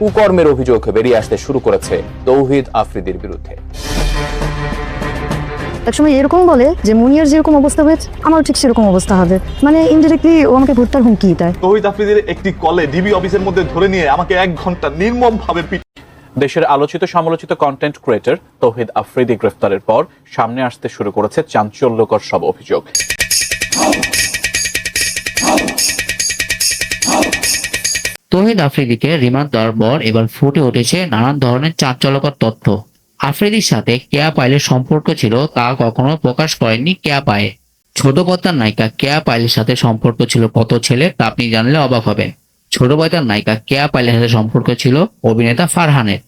কুকর্মের অভিযোগ বেরিয়ে আসতে শুরু করেছে তৌহিদ আফ্রিদির বিরুদ্ধে। একসময় এরকম বলে যে মুনিয়ার যেরকম অবস্থা হয়েছে আমার ঠিক সেরকম অবস্থা হবে। মানে ইনডিরেক্টলি ও আমাকে ভুট্টার হুমকি দেয়। তহিদ আফ্রিদির একটি কলে ডিবি অফিসের মধ্যে ধরে নিয়ে আমাকে এক ঘণ্টা নির্মম ভাবে দেশের আলোচিত সমালোচিত কন্টেন্ট ক্রিয়েটর তৌহিদ আফ্রিদি গ্রেফতারের পর সামনে আসতে শুরু করেছে চাঞ্চল্যকর সব অভিযোগ। তহিদ আফ্রিদিকে রিমান্ড দেওয়ার পর এবার ফুটে উঠেছে নানান ধরনের চাঞ্চল্যকর তথ্য। আফ্রিদির সাথে কেয়া পাইলের সম্পর্ক ছিল তা কখনো প্রকাশ করেননি কেয়া পায়ে। ছোট পর্দার নায়িকা কেয়া পাইলের সাথে সম্পর্ক ছিল কত ছেলে তা আপনি জানলে অবাক হবেন। ছোট পর্দার নায়িকা কেয়া পাইলের সাথে সম্পর্ক ছিল অভিনেতা ফারহানের।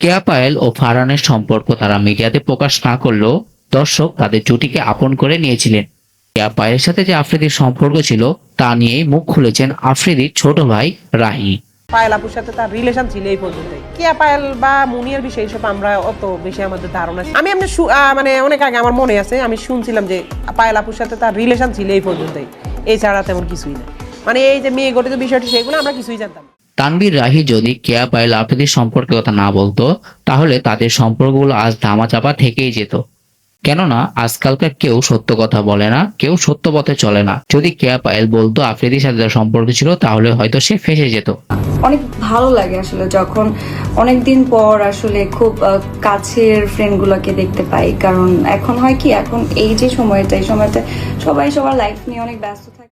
কেয়া পায়েল ও ফারহানের সম্পর্ক তারা মিডিয়াতে প্রকাশ না করলেও দর্শক তাদের জুটিকে আপন করে নিয়েছিলেন। কেয়া পায়েলের সাথে যে আফ্রিদির সম্পর্ক ছিল তা নিয়েই মুখ খুলেছেন আফ্রিদির ছোট ভাই রাহি। পায়েল আপুর সাথে তার রিলেশন ছিল এই পর্যন্ত কিয়া পায়েল বা মুনিয়ার বিষয়ে এইসব আমরা অত বেশি আমাদের ধারণা আমি এমনি মানে অনেক আগে আমার মনে আছে আমি শুনছিলাম যে পায়েল আপুর সাথে তার রিলেশন ছিল এই পর্যন্তই। এছাড়া তেমন কিছুই না। মানে এই যে মেয়ে গঠিত বিষয়টি সেগুলো আমরা কিছুই জানতাম না। তানভীর রাহি যদি কেয়া পায়েল আফ্রিদির সম্পর্কের কথা না বলতো তাহলে তাদের সম্পর্কগুলো আজ ধামাচাপা থেকেই যেত। কেননা আজকালকার কেউ সত্য কথা বলে না, কেউ সত্য পথে চলে না। যদি কেয়া পায়েল বলতো আফ্রিদির সাথে তার সম্পর্ক ছিল, তাহলে হয়তো সে ফেসে যেত। অনেক ভালো লাগে আসলে যখন অনেক দিন পর আসলে খুব কাছের ফ্রেন্ডগুলোকে দেখতে পাই। কারণ এখন হয় কি, এখন এই যে সময়টা, এই সময়টা সবাই সবার লাইফ নিয়ে অনেক ব্যস্ত থাকে।